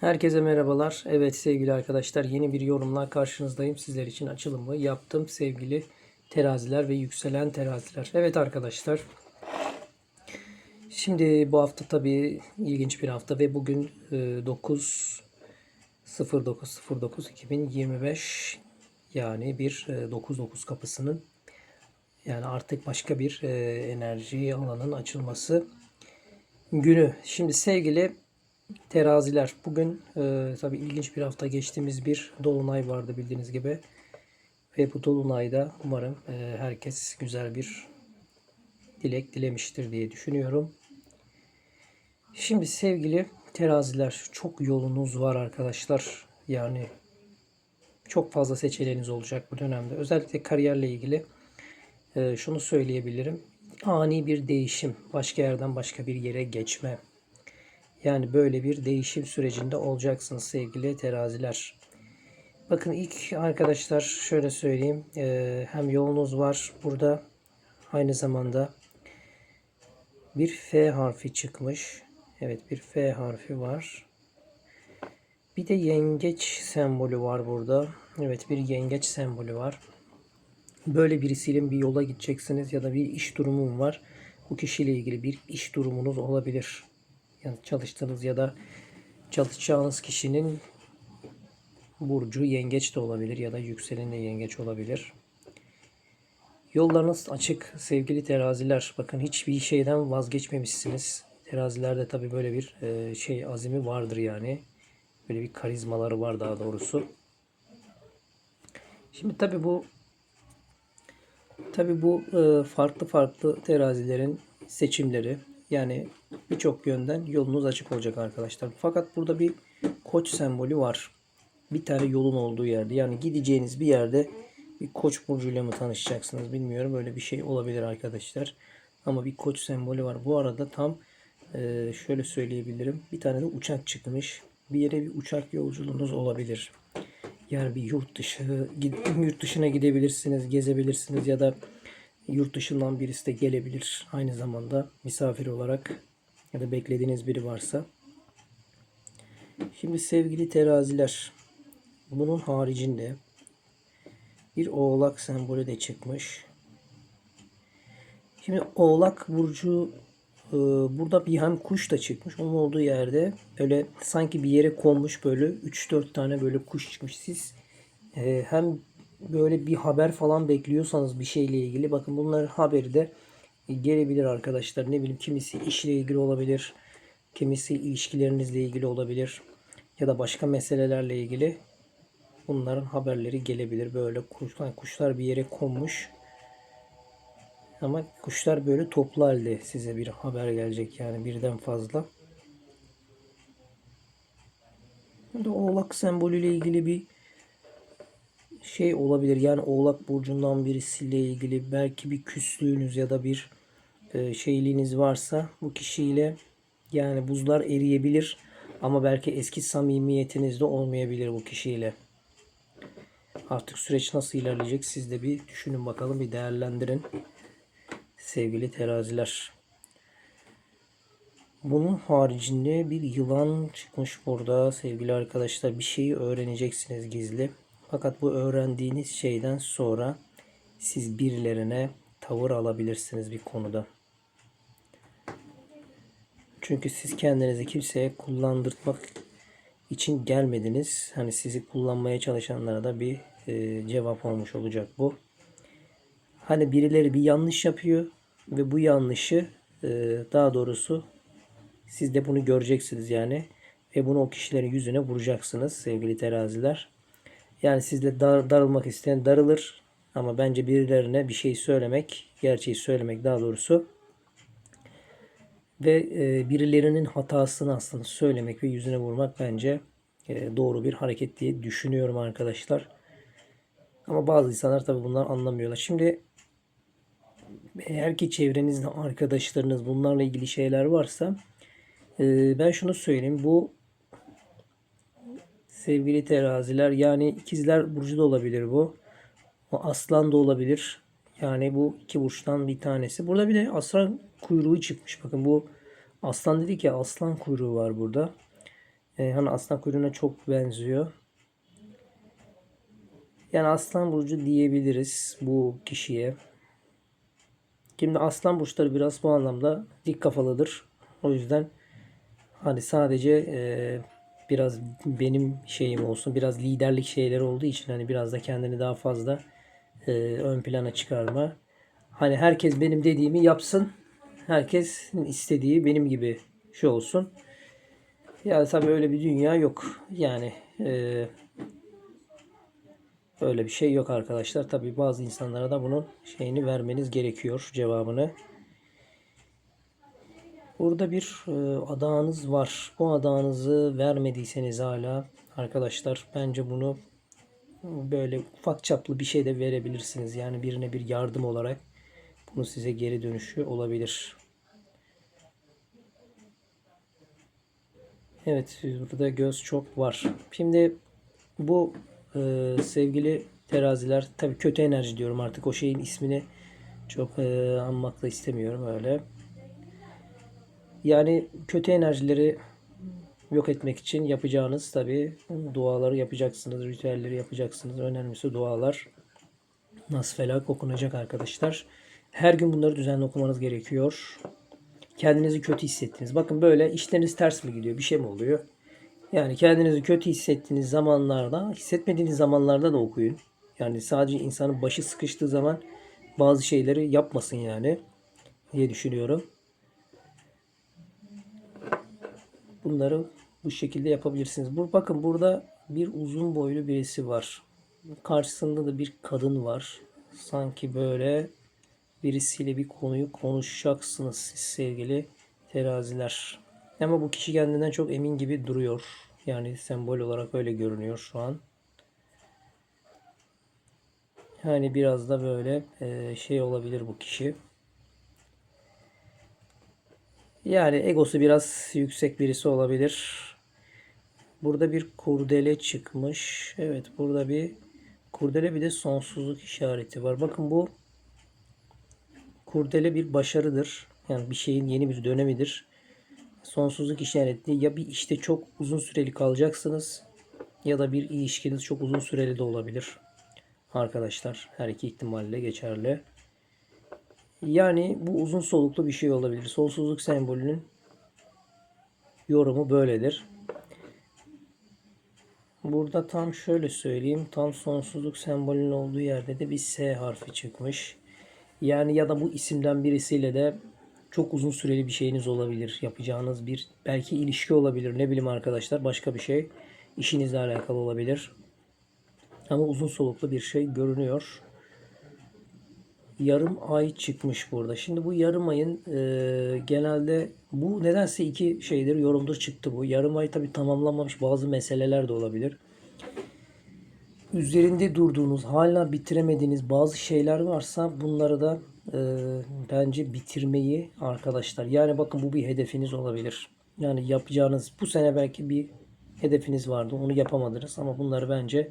Herkese merhabalar. Evet sevgili arkadaşlar yeni bir yorumla karşınızdayım. Sizler için açılımı yaptım sevgili teraziler ve yükselen teraziler. Evet arkadaşlar. Şimdi bu hafta tabii ilginç bir hafta ve bugün e, 9 09 09 2025 yani bir e, 99 kapısının yani artık başka bir e, enerji alanının açılması günü. Şimdi sevgili Teraziler. Bugün e, tabii ilginç bir hafta geçtiğimiz bir dolunay vardı bildiğiniz gibi. Ve bu dolunayda umarım e, herkes güzel bir dilek dilemiştir diye düşünüyorum. Şimdi sevgili teraziler çok yolunuz var arkadaşlar. Yani çok fazla seçeneğiniz olacak bu dönemde. Özellikle kariyerle ilgili e, şunu söyleyebilirim. Ani bir değişim, başka yerden başka bir yere geçme, yani böyle bir değişim sürecinde olacaksınız sevgili teraziler. Bakın ilk arkadaşlar şöyle söyleyeyim. Ee, hem yolunuz var burada. Aynı zamanda bir F harfi çıkmış. Evet bir F harfi var. Bir de yengeç sembolü var burada. Evet bir yengeç sembolü var. Böyle birisiyle bir yola gideceksiniz ya da bir iş durumum var. Bu kişiyle ilgili bir iş durumunuz olabilir yani çalıştığınız ya da çalışacağınız kişinin burcu yengeç de olabilir ya da yükselen de yengeç olabilir. Yollarınız açık sevgili teraziler. Bakın hiçbir şeyden vazgeçmemişsiniz. Terazilerde tabi böyle bir e, şey azimi vardır yani. Böyle bir karizmaları var daha doğrusu. Şimdi tabi bu tabi bu e, farklı farklı terazilerin seçimleri yani birçok yönden yolunuz açık olacak arkadaşlar. Fakat burada bir koç sembolü var. Bir tane yolun olduğu yerde. Yani gideceğiniz bir yerde bir koç burcuyla mı tanışacaksınız bilmiyorum. Böyle bir şey olabilir arkadaşlar. Ama bir koç sembolü var. Bu arada tam e, şöyle söyleyebilirim. Bir tane de uçak çıkmış. Bir yere bir uçak yolculuğunuz olabilir. Yani bir yurt dışı yurt dışına gidebilirsiniz, gezebilirsiniz ya da yurt dışından birisi de gelebilir. Aynı zamanda misafir olarak ya da beklediğiniz biri varsa. Şimdi sevgili teraziler bunun haricinde bir oğlak sembolü de çıkmış. Şimdi oğlak burcu e, burada bir hem kuş da çıkmış. Onun olduğu yerde böyle sanki bir yere konmuş böyle 3-4 tane böyle kuş çıkmış. Siz e, hem böyle bir haber falan bekliyorsanız bir şeyle ilgili bakın bunların haberi de gelebilir arkadaşlar. Ne bileyim kimisi işle ilgili olabilir. Kimisi ilişkilerinizle ilgili olabilir. Ya da başka meselelerle ilgili bunların haberleri gelebilir. Böyle kuşlar, kuşlar bir yere konmuş. Ama kuşlar böyle toplu halde size bir haber gelecek yani birden fazla. Burada oğlak sembolüyle ilgili bir şey olabilir. Yani Oğlak burcundan birisiyle ilgili belki bir küslüğünüz ya da bir e, şeyliğiniz varsa bu kişiyle yani buzlar eriyebilir ama belki eski samimiyetiniz de olmayabilir bu kişiyle. Artık süreç nasıl ilerleyecek siz de bir düşünün bakalım bir değerlendirin. Sevgili teraziler. Bunun haricinde bir yılan çıkmış burada sevgili arkadaşlar. Bir şeyi öğreneceksiniz gizli. Fakat bu öğrendiğiniz şeyden sonra siz birilerine tavır alabilirsiniz bir konuda. Çünkü siz kendinizi kimseye kullandırmak için gelmediniz. Hani sizi kullanmaya çalışanlara da bir e, cevap olmuş olacak bu. Hani birileri bir yanlış yapıyor ve bu yanlışı e, daha doğrusu siz de bunu göreceksiniz yani ve bunu o kişilerin yüzüne vuracaksınız sevgili teraziler. Yani sizle dar, darılmak isteyen darılır. Ama bence birilerine bir şey söylemek, gerçeği söylemek daha doğrusu ve e, birilerinin hatasını aslında söylemek ve yüzüne vurmak bence e, doğru bir hareket diye düşünüyorum arkadaşlar. Ama bazı insanlar tabi bunlar anlamıyorlar. Şimdi eğer ki çevrenizde arkadaşlarınız bunlarla ilgili şeyler varsa e, ben şunu söyleyeyim. Bu Sevgili teraziler yani ikizler burcu da olabilir bu. Aslan da olabilir. Yani bu iki burçtan bir tanesi. Burada bir de aslan kuyruğu çıkmış. Bakın bu aslan dedik ya aslan kuyruğu var burada. E, hani aslan kuyruğuna çok benziyor. Yani aslan burcu diyebiliriz bu kişiye. Şimdi aslan burçları biraz bu anlamda dik kafalıdır. O yüzden hani sadece e, biraz benim şeyim olsun, biraz liderlik şeyleri olduğu için hani biraz da kendini daha fazla e, ön plana çıkarma. Hani herkes benim dediğimi yapsın. Herkes istediği benim gibi şey olsun. Ya tabii öyle bir dünya yok. Yani e, öyle bir şey yok arkadaşlar. Tabii bazı insanlara da bunun şeyini vermeniz gerekiyor cevabını. Burada bir e, adağınız var. Bu adağınızı vermediyseniz hala arkadaşlar bence bunu böyle ufak çaplı bir şey de verebilirsiniz. Yani birine bir yardım olarak bunu size geri dönüşü olabilir. Evet burada göz çok var. Şimdi bu e, sevgili teraziler tabii kötü enerji diyorum artık o şeyin ismini çok e, anmak da istemiyorum öyle. Yani kötü enerjileri yok etmek için yapacağınız tabii duaları yapacaksınız, ritüelleri yapacaksınız. Önemlisi dualar. Nas felak okunacak arkadaşlar. Her gün bunları düzenli okumanız gerekiyor. Kendinizi kötü hissettiniz. Bakın böyle işleriniz ters mi gidiyor? Bir şey mi oluyor? Yani kendinizi kötü hissettiğiniz zamanlarda, hissetmediğiniz zamanlarda da okuyun. Yani sadece insanın başı sıkıştığı zaman bazı şeyleri yapmasın yani diye düşünüyorum. Bunları bu şekilde yapabilirsiniz. Bu, bakın burada bir uzun boylu birisi var. Karşısında da bir kadın var. Sanki böyle birisiyle bir konuyu konuşacaksınız siz sevgili teraziler. Ama bu kişi kendinden çok emin gibi duruyor. Yani sembol olarak öyle görünüyor şu an. Yani biraz da böyle e, şey olabilir bu kişi. Yani egosu biraz yüksek birisi olabilir. Burada bir kurdele çıkmış. Evet burada bir kurdele bir de sonsuzluk işareti var. Bakın bu kurdele bir başarıdır. Yani bir şeyin yeni bir dönemidir. Sonsuzluk işareti ya bir işte çok uzun süreli kalacaksınız ya da bir ilişkiniz çok uzun süreli de olabilir. Arkadaşlar her iki ihtimalle geçerli. Yani bu uzun soluklu bir şey olabilir. Sonsuzluk sembolünün yorumu böyledir. Burada tam şöyle söyleyeyim. Tam sonsuzluk sembolünün olduğu yerde de bir S harfi çıkmış. Yani ya da bu isimden birisiyle de çok uzun süreli bir şeyiniz olabilir. Yapacağınız bir belki ilişki olabilir. Ne bileyim arkadaşlar başka bir şey. işinizle alakalı olabilir. Ama uzun soluklu bir şey görünüyor yarım ay çıkmış burada. Şimdi bu yarım ayın e, genelde bu nedense iki şeydir yorumdur çıktı bu. Yarım ay tabi tamamlanmamış bazı meseleler de olabilir. Üzerinde durduğunuz hala bitiremediğiniz bazı şeyler varsa bunları da e, bence bitirmeyi arkadaşlar. Yani bakın bu bir hedefiniz olabilir. Yani yapacağınız bu sene belki bir hedefiniz vardı onu yapamadınız ama bunları bence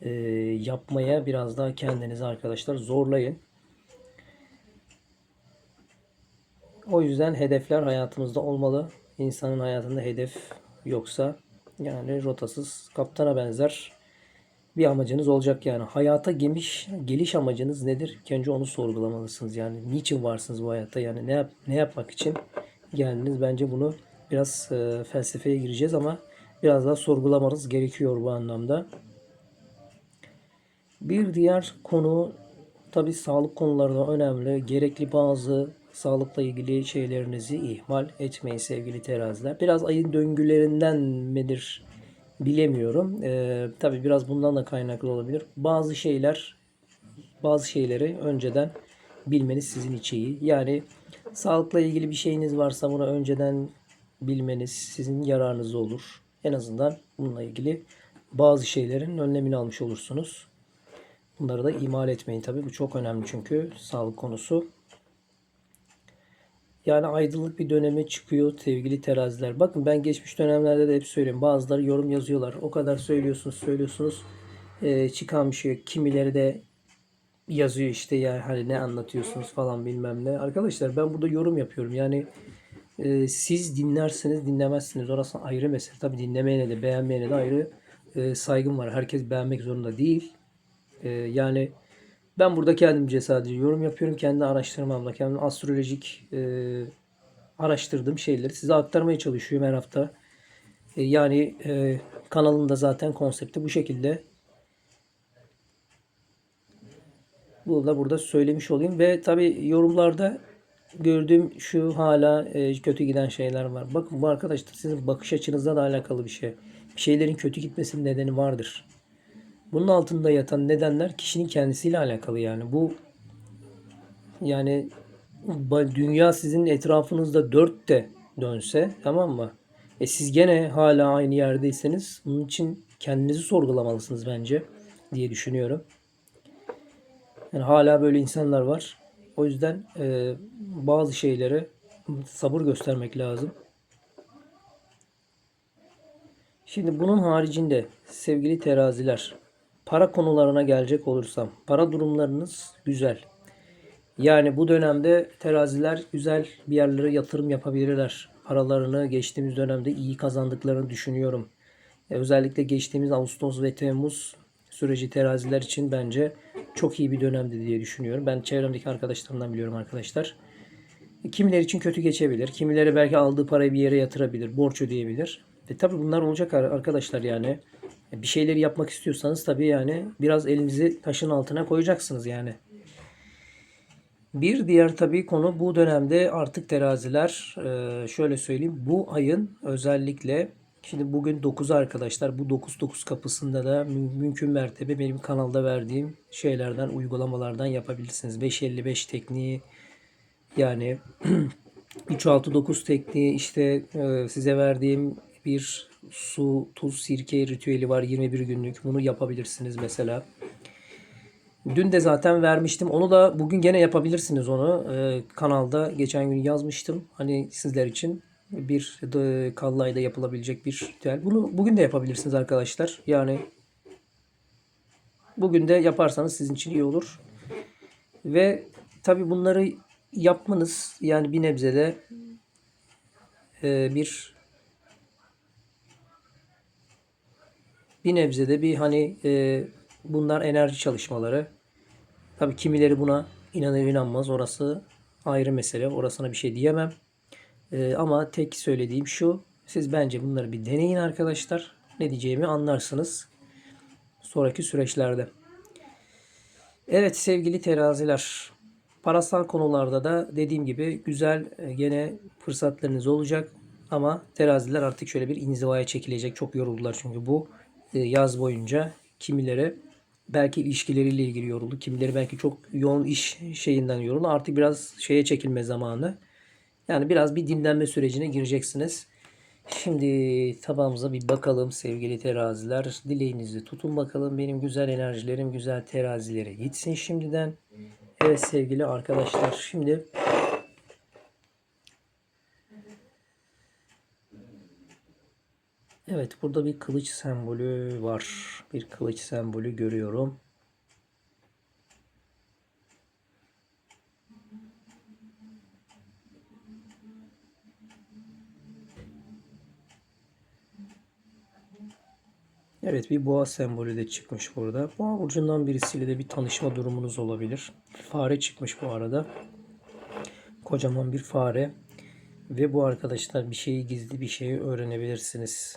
e, yapmaya biraz daha kendinizi arkadaşlar zorlayın. O yüzden hedefler hayatımızda olmalı. İnsanın hayatında hedef yoksa yani rotasız kaptana benzer bir amacınız olacak yani. Hayata geliş, geliş amacınız nedir? İlk onu sorgulamalısınız. Yani niçin varsınız bu hayatta? Yani ne, yap, ne yapmak için geldiniz? Bence bunu biraz e, felsefeye gireceğiz ama biraz daha sorgulamanız gerekiyor bu anlamda. Bir diğer konu tabi sağlık konularında önemli. Gerekli bazı sağlıkla ilgili şeylerinizi ihmal etmeyin sevgili teraziler. Biraz ayın döngülerinden midir bilemiyorum. Ee, Tabi biraz bundan da kaynaklı olabilir. Bazı şeyler bazı şeyleri önceden bilmeniz sizin için iyi. Yani sağlıkla ilgili bir şeyiniz varsa bunu önceden bilmeniz sizin yararınız olur. En azından bununla ilgili bazı şeylerin önlemini almış olursunuz. Bunları da ihmal etmeyin tabi. Bu çok önemli çünkü sağlık konusu. Yani aydınlık bir döneme çıkıyor sevgili teraziler. Bakın ben geçmiş dönemlerde de hep söylüyorum. Bazıları yorum yazıyorlar. O kadar söylüyorsunuz söylüyorsunuz. Ee, çıkan bir şey. Kimileri de yazıyor işte ya hani ne anlatıyorsunuz falan bilmem ne. Arkadaşlar ben burada yorum yapıyorum. Yani e, siz dinlersiniz dinlemezsiniz orası ayrı mesele. Tabi dinlemeyene de beğenmeyene de ayrı e, saygım var. Herkes beğenmek zorunda değil. E, yani ben burada kendimce sadece yorum yapıyorum. Kendi araştırmamla, kendi astrolojik e, araştırdığım şeyleri size aktarmaya çalışıyorum her hafta. E, yani e, kanalımda zaten konsepti bu şekilde. Bunu da burada söylemiş olayım ve tabi yorumlarda gördüğüm şu hala e, kötü giden şeyler var. Bakın bu arkadaşlar sizin bakış açınızla da alakalı bir şey. Bir şeylerin kötü gitmesinin nedeni vardır. Bunun altında yatan nedenler kişinin kendisiyle alakalı yani. Bu yani dünya sizin etrafınızda dört de dönse tamam mı? E siz gene hala aynı yerdeyseniz bunun için kendinizi sorgulamalısınız bence diye düşünüyorum. Yani hala böyle insanlar var. O yüzden e, bazı şeylere sabır göstermek lazım. Şimdi bunun haricinde sevgili teraziler, para konularına gelecek olursam, para durumlarınız güzel. Yani bu dönemde teraziler güzel bir yerlere yatırım yapabilirler. Paralarını geçtiğimiz dönemde iyi kazandıklarını düşünüyorum. E, özellikle geçtiğimiz Ağustos ve Temmuz süreci teraziler için bence çok iyi bir dönemdi diye düşünüyorum. Ben çevremdeki arkadaşlarımdan biliyorum arkadaşlar. Kimileri için kötü geçebilir. Kimileri belki aldığı parayı bir yere yatırabilir. Borç ödeyebilir. E tabi bunlar olacak ar- arkadaşlar yani. E, Bir şeyleri yapmak istiyorsanız tabi yani biraz elinizi taşın altına koyacaksınız yani. Bir diğer tabii konu bu dönemde artık teraziler e, şöyle söyleyeyim bu ayın özellikle şimdi bugün 9 arkadaşlar bu 9-9 kapısında da mü- mümkün mertebe benim kanalda verdiğim şeylerden uygulamalardan yapabilirsiniz. 555 tekniği yani 3-6-9 tekniği işte e, size verdiğim bir su, tuz, sirke ritüeli var 21 günlük. Bunu yapabilirsiniz mesela. Dün de zaten vermiştim. Onu da bugün gene yapabilirsiniz onu. Ee, kanalda geçen gün yazmıştım. Hani sizler için bir de kallayda yapılabilecek bir ritüel. Bunu bugün de yapabilirsiniz arkadaşlar. Yani bugün de yaparsanız sizin için iyi olur. Ve tabi bunları yapmanız yani bir nebzede e, bir bir nebzede bir hani e, bunlar enerji çalışmaları. Tabii kimileri buna inanır inanmaz. Orası ayrı mesele. Orasına bir şey diyemem. E, ama tek söylediğim şu. Siz bence bunları bir deneyin arkadaşlar. Ne diyeceğimi anlarsınız. Sonraki süreçlerde. Evet sevgili teraziler. Parasal konularda da dediğim gibi güzel e, gene fırsatlarınız olacak. Ama teraziler artık şöyle bir inzivaya çekilecek. Çok yoruldular çünkü bu yaz boyunca kimileri belki ilişkileriyle ilgili yoruldu. Kimileri belki çok yoğun iş şeyinden yoruldu. Artık biraz şeye çekilme zamanı. Yani biraz bir dinlenme sürecine gireceksiniz. Şimdi tabağımıza bir bakalım sevgili teraziler. Dileğinizi tutun bakalım. Benim güzel enerjilerim güzel terazilere gitsin şimdiden. Evet sevgili arkadaşlar. Şimdi Evet burada bir kılıç sembolü var. Bir kılıç sembolü görüyorum. Evet bir boğa sembolü de çıkmış burada. Boğa burcundan birisiyle de bir tanışma durumunuz olabilir. Fare çıkmış bu arada. Kocaman bir fare. Ve bu arkadaşlar bir şeyi gizli bir şeyi öğrenebilirsiniz.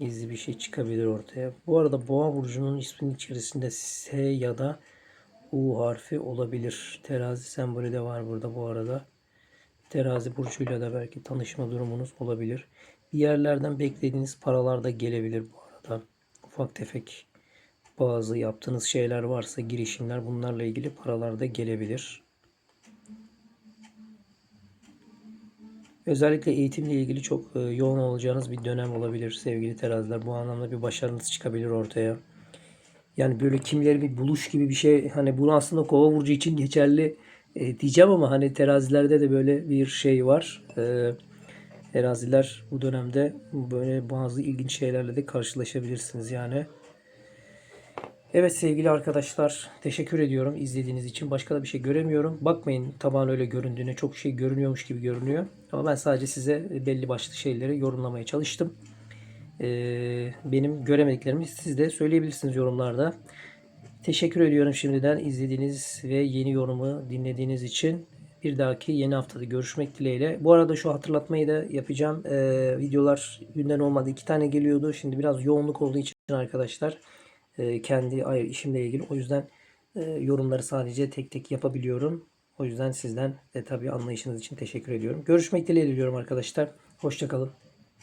Gizli bir şey çıkabilir ortaya. Bu arada boğa burcunun isminin içerisinde S ya da U harfi olabilir. Terazi sembolü de var burada bu arada. Terazi burcuyla da belki tanışma durumunuz olabilir. Bir yerlerden beklediğiniz paralar da gelebilir bu arada. Ufak tefek bazı yaptığınız şeyler varsa girişimler bunlarla ilgili paralar da gelebilir. Özellikle eğitimle ilgili çok e, yoğun olacağınız bir dönem olabilir sevgili teraziler. Bu anlamda bir başarınız çıkabilir ortaya. Yani böyle kimileri bir buluş gibi bir şey hani bunu aslında kova burcu için geçerli e, diyeceğim ama hani terazilerde de böyle bir şey var. E, teraziler bu dönemde böyle bazı ilginç şeylerle de karşılaşabilirsiniz yani. Evet sevgili arkadaşlar teşekkür ediyorum izlediğiniz için. Başka da bir şey göremiyorum. Bakmayın tabağın öyle göründüğüne çok şey görünüyormuş gibi görünüyor. Ama ben sadece size belli başlı şeyleri yorumlamaya çalıştım. Ee, benim göremediklerimi siz de söyleyebilirsiniz yorumlarda. Teşekkür ediyorum şimdiden izlediğiniz ve yeni yorumu dinlediğiniz için. Bir dahaki yeni haftada görüşmek dileğiyle. Bu arada şu hatırlatmayı da yapacağım. Ee, videolar günden olmadı. iki tane geliyordu. Şimdi biraz yoğunluk olduğu için arkadaşlar e, kendi ayrı işimle ilgili. O yüzden e, yorumları sadece tek tek yapabiliyorum. O yüzden sizden de tabii anlayışınız için teşekkür ediyorum. Görüşmek dileğiyle diyorum arkadaşlar. Hoşçakalın.